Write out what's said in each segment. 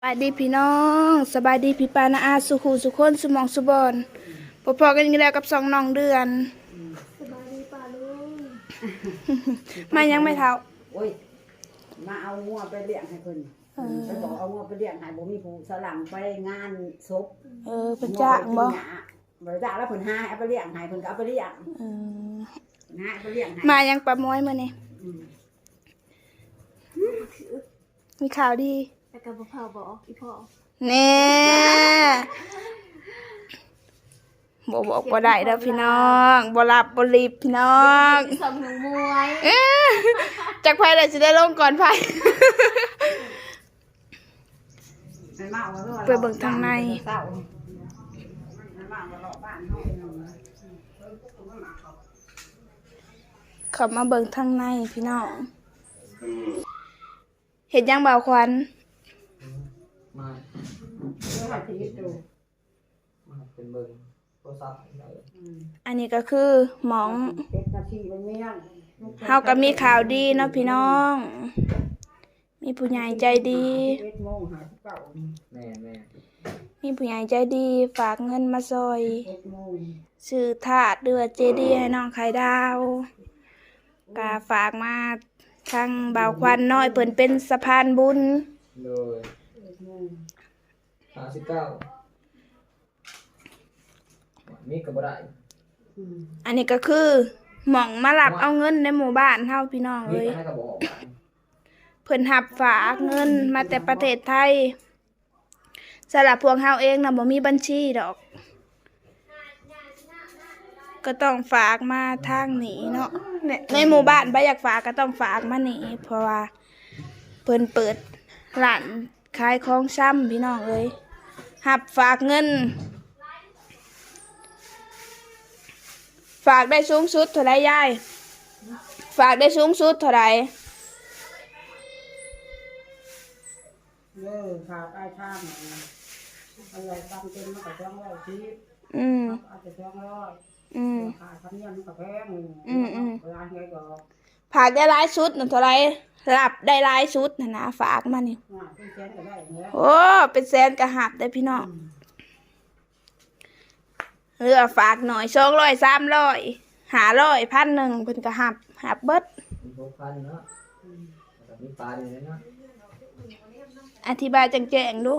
สบายดีพี่น้องสบายดีพี่ปานาอาสุขูสุคนสุหมองสุบอนพอพอๆกันอีกแล้วกับสองน้องเดือน สบายดีป่าลุงมายังไม่เท่าโอ้ยมาเอางัวไปเลี้ยงให้เพิ่นไปบอกเอางัวไปเลี้ยงให้บ่มีผู้สลังไปงานศพเออเป็นจ้างบ่งัวไปกินหญ้าบ่ได้จ้างแล้วเพิ่นหาเอาไปเลี้ยงให้เพิ่นก็เอาไปเลี้ยงเออหาเอาไปเลี้ยงให้มายังปลาม้อยมาเนี่ยอืมมีข่าวดี แต่กับพ่อบอกอีพ่อแน่บ่บอกบ่ได้แล้วพี่น้องบ่รับบ่รีบพี่น้องสมหนูมวยเอ๊ะจากไผได้สิได้ลงก่อนไผมันมาเอาว่าไปเบิ่งทางในเศร้ามันมาเอาว่าเลาะบ้านเฮาเนาะขับมาเบิ่งทางในพี่น้องเห็นยังบ่าวควันมา เดี๋ยวให้ทีดูมาเป็นเบิงโทรศัพท์ให้เราอืมอันนี้ก็คือหมองเป็ดนาทีมันเมียงเฮาก็มีข่าวดีเนาะพี่น้อง มีผู้ใหญ่ใจดีเอ็ดโมงหาเก้าแม่แม่มีผู้ใหญ่ใจดีฝากเงินมาซอยเอ็ดโมงซื้อถาดเดือเจดีให้น้องไข่ดาวกาฝากมาทางบ่าวควันน้อยเพิ่นเป็นสะพานบุญ โดยเอ็ดโมง สามสิบเก้ามีกับบ่ได้อืมอันนี้ก็คือหม่องมาหลับเอาเงินในหมู่บ้านเฮาพี่น้องมีเอ้ยก็ให้กับบอกว่าเพิ่นหับฝากเงินมาแต่ประเทศไทยสำหรับพวกเฮาเองนะบ่มีบัญชีดอก ก็ต้องฝากมาทางนี้เนาะในในหมู่บ้านบ่อยากฝากก็ต้องฝากมานี่เพราะว่า เพิ่นเปิดร้านขายของซ้ำพี่น้องเอ้ย หับฝากเงิน ฝากได้สูงสุดเท่าไรยาย ฝากได้สูงสุดเท่าไรเออขาใต้ข้างอะไรตามเต็มมันก็สองร้อยชีพอืมอาจจะสองร้อยอืมขาทำเนียมมันก็แพงอืมอืมเวลาไงก็ ฝากได้หลายชุดนั่นเท่าไรรับได้หลายชุดนะนะฝากมานี่ว่าเป็นแสนก็ได้แล้วโอ้เป็นแสนกระหับได้พี่น้องเรือฝากหน่อยสองร้อยสามร้อยหาร้อยพันหนึ่งเพิ่นกระหับหับเบิดมีพวกพันเนาะแต่มีปลาอยู่เลยเนาะอธิบายแจ้งๆดู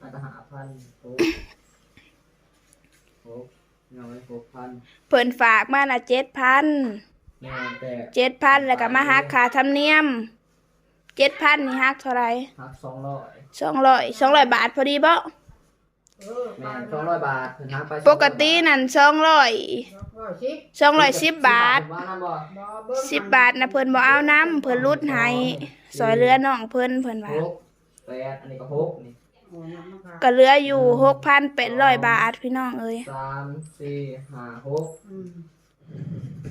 อาจจะหาพันโอ้โห เอาไว้หกพันเพิ่นฝากมาละเจ็ดพันแม่แต่เจ็ดพันแล้วก็มาหักค่าธรรมเนียมเจ็ดพันนี่หักเท่าไหรหักสองร้อยสองร้อยสองร้อยบาทพอดีบ่เออแม่สองร้อยบาทเพิ่นหักไปปกตินั่นสองร้อยร้อยชิปสองร้อยสิบบาทว่าน้ำบ่บ่เบิ่งสิบบาทนะเพิ่นบ่เอาน้ำเพิ่นรุดให้ซอยเรือน้องเพิ่นเพิ่นว่าหกแปดอันนี้ก็หกนี่ โอ้ยน้ำมันขาดก็เหลืออยู่หกพันแปดร้อยบาทพี่น้องเอ้ยสามสี่ห้าหกอืม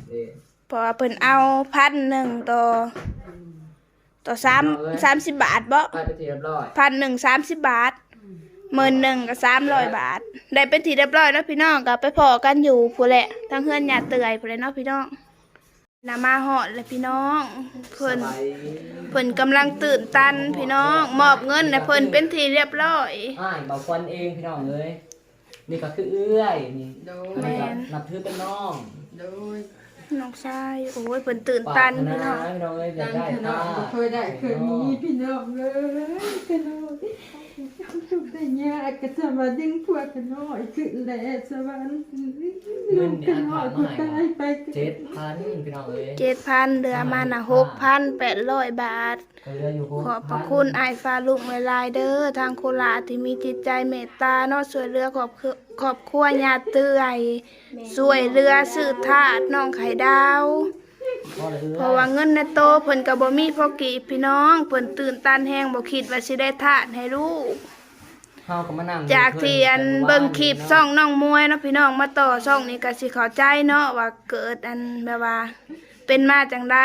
เอ๊ะเพราะว่าเพิ่นเอาพันหนึ่งต่ออืมต่อสามสามสิบบาทบ่ไปไปนที่เรียบร้อยพันหนึ่งสามสิบบาทหมื่นหนึ่งก็สามร้อยบาท ได้เป็นทีเรียบร้อยแล้วพี่น้องก็ไปพอกันอยู่ผู้นแหละทั้งเฮือนหยาเตยผู้นแหละเนาะพี่น้อง นามาหอดเลยพี่น้องเพิ่นสบายเพิ่นกำลังตื่นตันพี่น้องมอบเงินให้เพิ่นเป็นทีเรียบร้อยอ่ายเบาควันเองพี่น้องเลยนี่ก็คือเอื้อยนี่โดแม่ยอันนี้ก็นับถือเป็นน้องโดยน้องชายโอ้ยเพิ่นตื่นปาตักนคณะพี่น้องพี่น้องเลยอยากตั้งได้ขนผ้ามเคยได้เคยมีพี่น้องเลยพี่น้ องทุกแต่ยากก็จะมาดึงพวกกันน้อยขึ้นแหละสวรรค์เงินนี่อันน้อผ่ายนกูมาให้ตายไปเจ็ดพันพี่น้องเลยเจ็ดพันเดือมาน่ะหกพันแปดร้อยบาท ก็เหลืออยู่หกขอบพระคุณไอายฟ้าลุงหลายๆเด้อทางโคราชที่มีจิตใจเมตตาเนาะช่วยเหลือครอบครัวครอบครัวญาติเตื้อยช่วยเหลือสื่อทาดน้องไข่ดาวพ่อเลยเพราะว่าเงินในโตเพิ่นก็บ่มีพอกีบพี่น้องเพิ่นตื่นตันแฮงบ่คิดว่าสิได้ทาดให้ลูก เฮาก็มานั่งจากที่อันเบิ่งคลิปซ่องน้องมวยเนาะพี่น้องมาต่อซ่องนี้ก็สิเข้าใจเนาะว่าเกิดอันแบบว่า เป็นมาจังได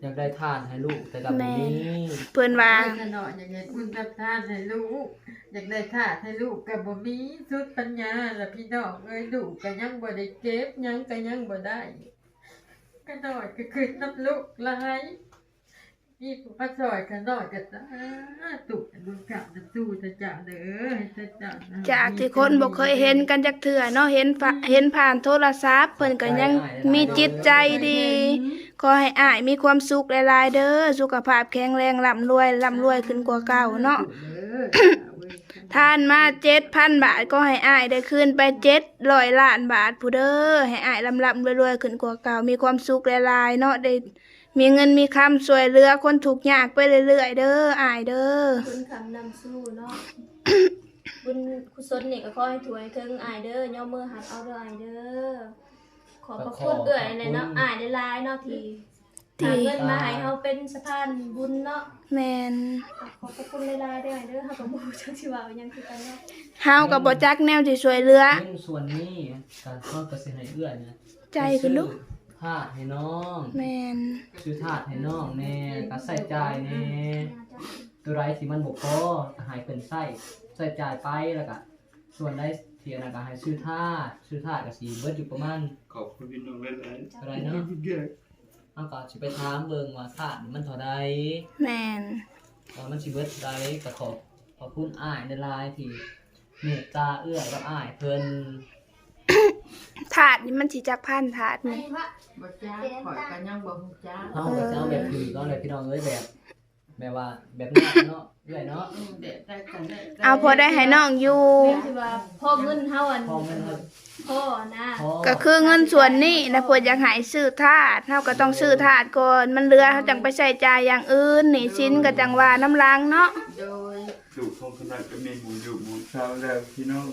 อยากได้ทานให้ลูกแต่กับแม่นี้เพิ่นว่าขนอยอย่างไงคุณรับทานให้ลูกอยากได้ทานให้ลูกกับบ่มีสุดปัญญาละพี่น้องเอ้ยลูกก็ยังบ่ได้เก็บยังก็ยังบ่ได้ขนอยก็คือน้ำลูกหลาย นี่ผู้มาซอยกันน้อยกันจ้าตุกบุญกลับน้ำสู้จะจ่าเด้อให้จะจ่านะจากที่คนบ่เคยเห็นกันจักเทื่อเนาะเห็นฝะเห็นผ่านโทรศัพท์เพิ่นก็ยังมีจิตใจดีขอให้อ้ายมีความสุขหลายๆเด้อสุขภาพแข็งแรงร่ำรวยร่ำรวยขึ้นกว่าเก่าเนาะเด้อท่านมาเจ็ดพันบาทก็ให้อ้ายได้คืนไปเจ็ดร้อยล้านบาทผู้เด้อให้อ้ายลำลำรวยๆขึ้นกว่าเก่ามีความสุขหลายๆเนาะได้ มีเงินมีคำช่วยเหลือคนทุกข์ยากไปเรื่อยๆเด้ออ้ายเด้อคุณคำนำสู้เนาะ บุญกุศลนี่ก็ขอให้ถวยถึงอายเด้อย่อมือหัดเอาเด้ออายเด้อ ขอบพระคุณเอื้อยเลยเนาะอายได้หลายเนาะที่ที่ หาเงินมาให้เฮาเป็นสะพานบุญเนาะ แมนขอบพระคุณหลายๆเด้ออายเด้อเฮาก็บ่รู้จักสิว่าอิหยังคือกันเนาะเฮากับบ่จักแนวสิช่วยเหลือเงินส่วนนี้การทอดกระเซ็นให้เอื้อนะใจขึ้นลูก ทาดให้น้องแมนซื้อถาดให้น้องแน่ก็ใส่จ่ายแน่ตัวไรที่มันบกพอก็ให้เป็นใส่ใส่จ่ายไปแล้วก็ส่วนได้เทียนะก็ให้ซื้อถาดซื้อถาดก็สิเบิดอยู่ประมาณขอบคุณพี่น้องหลายๆเท่าไหรเนาะเยอะเอาก็สิไปถามเบิ่งว่าถาดนี่มันเท่าใด แมนว่ามันสิเบิดใดก็ขอบขอบคุณอ้ายในลายที่เมตตาเอื้อกับอ้ายเพิ่น ถาดนี่มันสิจักพันถาดนี่บ่จ้าข่อยกันยังบ่ฮู้จ้าเฮาก็จะเอาแบบถือก็เลยพี่น้องเอ้ยแบบ แบบว่าแบบนี้เนาะเอื้อยเนาะอืมเด็ดได้กันได้เอาพอได้ให้น้องอยู่ที่ว่าพ่อเงินเฮาอันพอมันเฮาพ่อนะพอก็คือเงินส่วนนี้นะเพิ่นอยากให้ซื้อถาดเฮาก็ต้องซื้อถาดก่อนมันเหลือเฮาจังไปใช้จ่ายอย่างอื่นหนี่สินก็จังว่าน้ำลางเนาะโดยสู่ทงขนาดก็มีหมูอยู่หมูเช้าแล้วพี่น้อง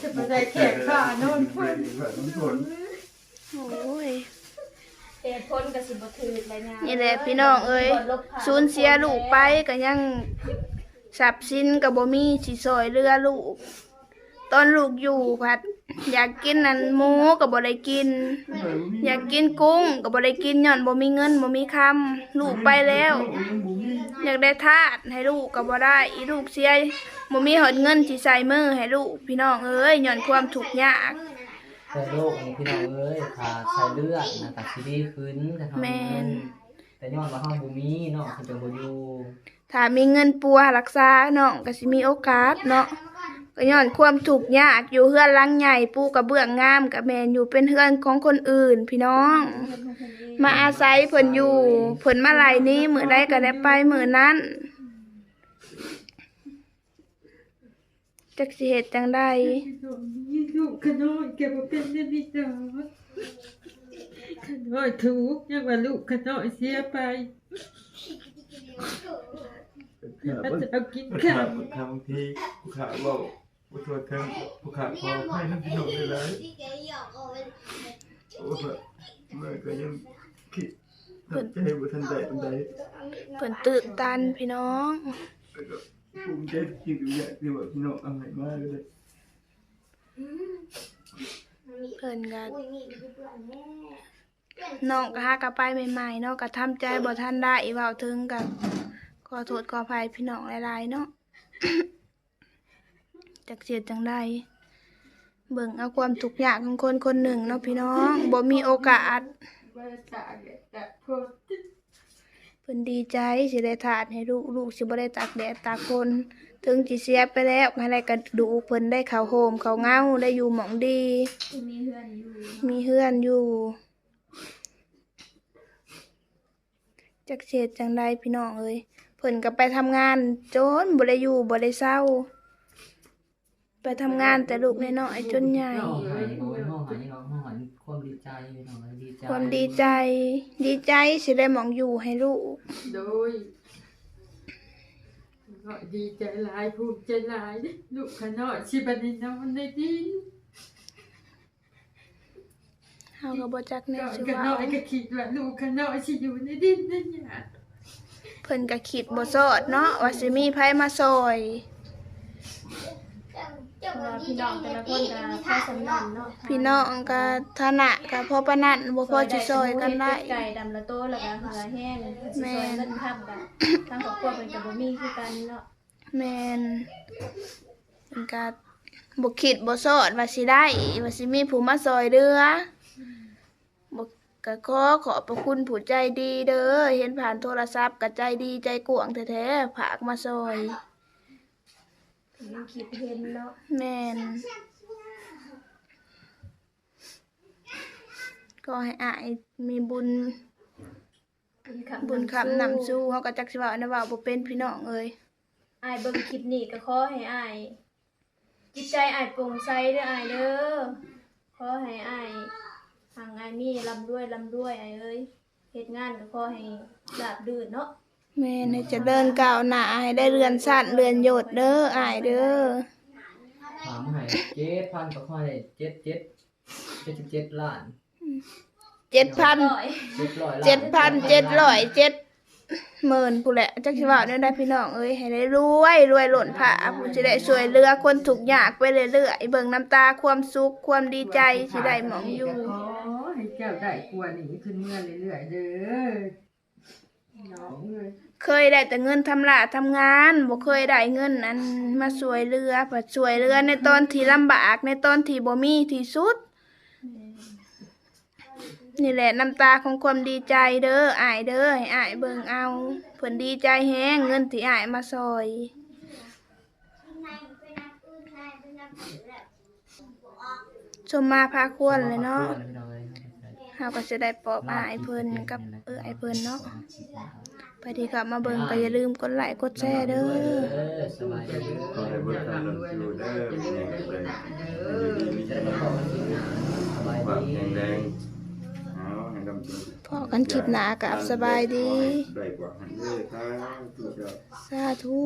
จะไปได้แขกข้าโน่นเพื่อนเพื่อนน้องฝนโอ้ยเหตุผลกับสิบ่ถือไปงานนี่แหละพี่น้องเอ้ยสูญเสียลูกไปก็ยังทรัพย์สินก็บ่มีสิซอยเรือลูก ตอนลูกอยู่พัด อยากกินนั่นหมูก็บ่ได้กิน อยากกินกุ้งก็บ่ได้กินย้อนบ่มีเงินบ่มีคำลูกไปแล้ว อยากได้ทาสให้ลูกก็บ่ได้ อีลูกเสียบ่มีหอดเงินสิใส่มือให้ลูกพี่น้องเอ้ยย้อนความทุกข์ยากแต่โลกนี้พี่น้องเอ้ยถ้าใส่เลือดนะก็สิดีขึ้นก็ทำแม่นแต่ย้อนว่าเฮาบ่มีเนาะเพิ่นจังบ่อยู่ถ้ามีเงินปัวรักษาน้องก็สิมีโอกาสเนาะ ก็ย้อนความทุกยากอยู่เฮือนหลังใหญ่ปูกระเบื้องงามกับแมนอยู่เป็นเฮือนของคนอื่น พี่น้อง มาอาศัยเพิ่นอยู่เพิ่นมาไล่นี้มือใดก็ได้ไปมือนั้นจักสิเฮ็ดจังไดยิงลูกขน้อยแกบ่เป็นเรื่องนี้จ้าขน้อยถูกยังว่าลูกขน้อยเสียไปอาจจะเอากินข้าวผู้ขาบางทีผู้ขาบอก ผู้ตัวเทิงผู้ขาพอให้น้ำพี่น้องหลยโอ้โหเมื่อก็ยังคิดทำใจบ่ทันใดปันใดเพิ่นตื่นตันพี่น้องแล้วก็ภูมิใจจริงๆอย่างที่ว่าพี่น้องเอาให้มากเลยเพิ่นก็น้องก็หากลับไปใหม่ๆเนาะก็ทำใจบ่ทันได้เว้าถึงก็ขอโทษขออภัยพี่น้องหลายๆเนาะ จักเสียจังไดเบิ่งเอาความทุกข์ยากของคนคนหนึ่งเนาะพี่น้องบ่มีโอกาสเพิ่นดีใจสิได้ทานให้ลูกลูกสิบ่ได้ตากแดดตากฝนถึงสิเสียไปแล้วให้ได้กระดูกเพิ่นได้ข้าวโฮมข้าวเงาได้อยู่หม่องดี มีเฮือนอยู่มีเฮือนอยู่จักเสียจังไดพี่น้องเอ้ยเพิ่นก็ไปทำงานจนบ่ได้อยู่บ่ได้เศร้า ไปทำงานแต่ลูกน้อยๆจนใหญ่ ห้องหายเอาไว้ห้องหายน้องห้องหายความดีใจพี่น้องเอ้ยดีใจความดีใจ ดีใจสิได้หมองอยู่ให้ลูก โดยก็ดีใจหลายภูมิใจหลาย ลูกขน้อยชิบันนอนในดินเฮาก็บ่จักแนก็วสิขว่าน้อยก็คิดว่าลูกขน้อยชิอยู่ในดินนั่นเนี่ย เพิ่นก็คิดบ่ซอดเนาะว่าสิมีไผมาซอย เพราะว่าพี่น้องแต่ละคนก็พอสำนันเนาะพี่น้องก็ฐานะก็พอปานนั้นบ่พอสิซอยกันได้ ไก่ดำละโตแล้วก็หาแห้งสิซอยเงินทับกันทางครอบครัวเพิ่นก็บ่มีคือกันเนาะแม่นเพิ่นก็บ่คิดบ่ซอดว่าสิได้ว่าสิมีผู้มาซอยเรือบ่ก็ขอขอบพระคุณผู้ใจดีเด้อเห็นผ่านโทรศัพท์ก็ใจดีใจกว้างแท้ๆฝากมาซอยถึงยัง คิดเห็นเนาะแม่นก็ให้อายมีบุญ บุญคำบุญคำนำสู้เฮาก็จักสิว่านะว่าบ่เป็นพี่น้องเอ้ยอายเบิ่งคลิปนี้ก็ขอให้อายจิตใจอายโปร่งใสเด้ออายเด้อขอให้อายทางอายมีร่ำรวยร่ำรวยอายเอ้ยเฮ็ดงานก็ขอให้ราบรื่นเนาะ แม่นให้เจะเดินก้าวหน้าให้ได้เรือนสั้นเรือนโยดเด้ออายเด้อถามให้เจ็ดพันก็ค่อยได้เจ็ดเจ็ดเจ็ดสิบเจ็ดล้านเจ็ดพันร้อยเจ็ดร้อยล้านเจ็ดพันเจ็ดร้อยเจ็ดหมื่นผู้นแหละจักสิว่าเนี่ยได้พี่น้องเอ้ยให้ได้รวยรวยหล่นผ้าผู้สิได้ช่วยเหลือคนทุกข์ยากไปเรื่อยๆเบิ่งน้ำตาความสุขความดีใจสิได้หมองอยู่ ขอให้เจ้าได้กว่านี้ขึ้นเมื่อเรื่อยๆเด้อน้อง เอ้ยเคยได้แต่เงินทำละทำงานบ่เคยได้เงินนั้นมาช่วยเหลือผัดช่วยเหลือในตอนที่ลำบากในตอนที่บ่มีที่สุด นี่แหละน้ำตาของความดีใจเด้ออายเด้อให้อายเบิ่งเอาเพิ่นดีใจแฮงเงินที่อายมาซอยชมมาพาควรเลยเนาะ เฮาก็จะได้ปลอบอายเพิ่นกับเออไอายเพิ่นเนาะไปที่กลับมาเบิ่งก็อย่าลืมกดไลค์กดแชร์เด้อเออสบายดีเด้อขอให้เบิดคำนำสู่เด้อแม่ก็ได้อยู่ดีมีจะใจได้มาพบกันทีหน้าสบายความดีแข็งแรงเอาให้กำลังพอกันคลิปหน้ากับสบายดีได้กว่าหันเด้อครับทุกเจ้าสาธุ